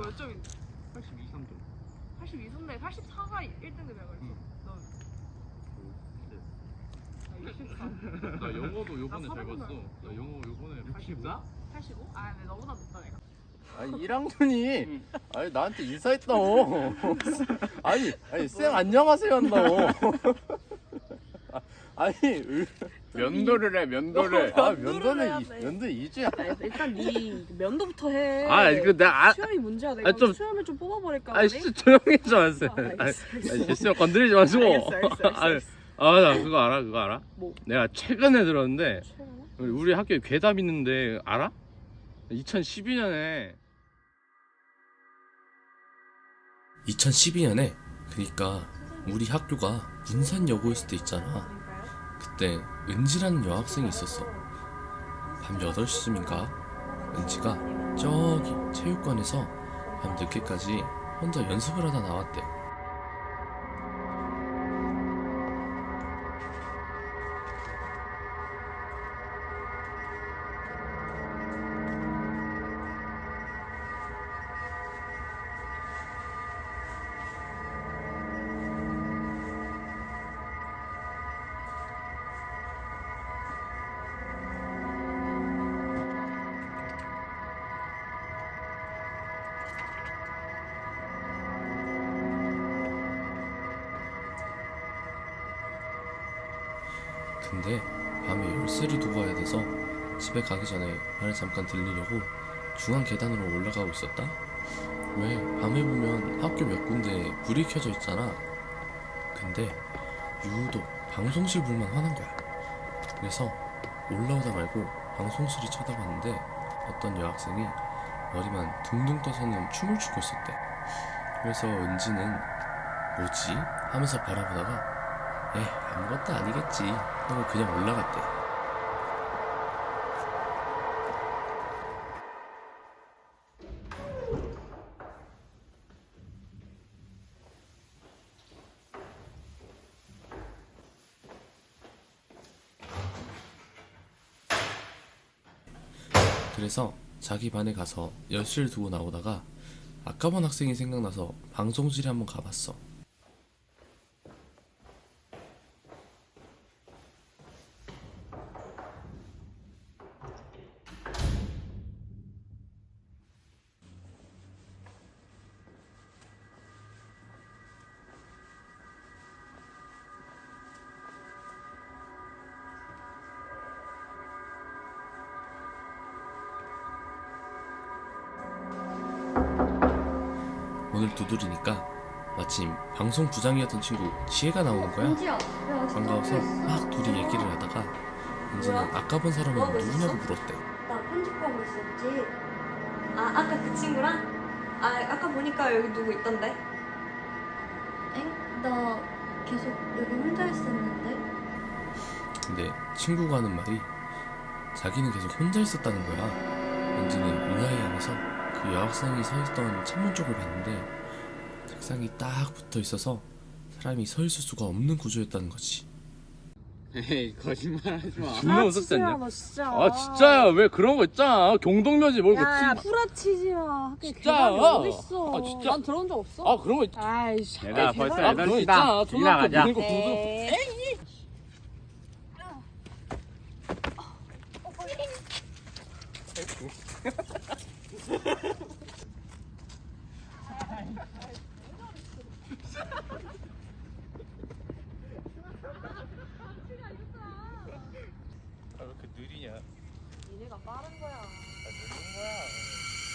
너 몇 점인데? 82, 3점. 82선데 84가 1등급이야 그래서 응. 넌 아, 64. 나 영어도 요번에 나 잘 서른 봤어. 나 영어 요번에 64? 85? 아 근데 너보다 높다 내가 아니 이랑준이 아니 나한테 인사했다고 아니 아니 쌤 안녕하세요 한다고 아니 을- 면도를 해 면도를 아 면도를 해야 면도는 이- 돼. 면도 이주야 일단 네 면도부터 해 아그 내가 아, 수염이 문제야 내가 아, 좀- 수염을 좀 뽑아버릴까 아 진짜 조용히 좀 하세요 아, 알겠어, 알겠어. 건드리지 마시고 알겠어, 알겠어, 알겠어, 알겠어. 아 나 그거 알아 그거 알아? 뭐? 내가 최근에 들었는데 최근에? 우리 학교에 괴담 있는데 알아? 2012년에 2012년에 그니까 우리 학교가 문산여고였을 때 있잖아 그때 은지라는 여학생이 있었어. 밤 8시쯤인가? 은지가 저기 체육관에서 밤 늦게까지 혼자 연습을 하다 나왔대 근데 밤에 열쇠를 두고 와야 돼서 집에 가기 전에 방을 잠깐 들리려고 중앙 계단으로 올라가고 있었다. 왜 밤에 보면 학교 몇 군데 불이 켜져 있잖아. 근데 유독 방송실 불만 화난 거야. 그래서 올라오다 말고 방송실을 쳐다봤는데 어떤 여학생이 머리만 둥둥 떠서는 춤을 추고 있었대. 그래서 은지는 뭐지? 하면서 바라보다가 에 아무것도 아니겠지. 하고 그냥 올라갔대. 그래서 자기 반에 가서 열쇠를 두고 나오다가 아까 본 학생이 생각나서 방송실에 한번 가봤어 오늘 두드리니까 마침 방송 부장이었던 친구 지혜가 나오는 거야. 반가워서 막 둘이 얘기를 하다가 은지는 아까 본 사람은 뭐하고 누구냐고? 물었대. 나 편집하고 있었지. 아, 아까 그 친구랑? 아, 아까 보니까 여기 누구 있던데? 엥? 나 계속 여기 혼자 있었는데? 근데 친구가 하는 말이 자기는 계속 혼자 있었다는 거야. 은지는 의아해하면서 그 여학생이 서 있던 창문 쪽을 봤는데 책상이 딱 붙어 있어서 사람이 서 있을 수가 없는 구조였다는 거지. 에이 거짓말하지 마. 아, 존나 웃었지 않냐 너 진짜. 아 진짜야. 왜 그런 거 있잖아. 경동묘지 뭘그 야야 티- 풀어치지 마. 학교에 진짜. 어딨어. 아, 진짜. 난 들어온 적 없어. 아 그런 거 있... 아이씨 얘들아, 벌써 아, 그런 거 있잖아. 초등학교 무슨 거 부수 에이. 아, 왜 이렇게 느리냐? 니네가 빠른 거야. 아, 느린 거야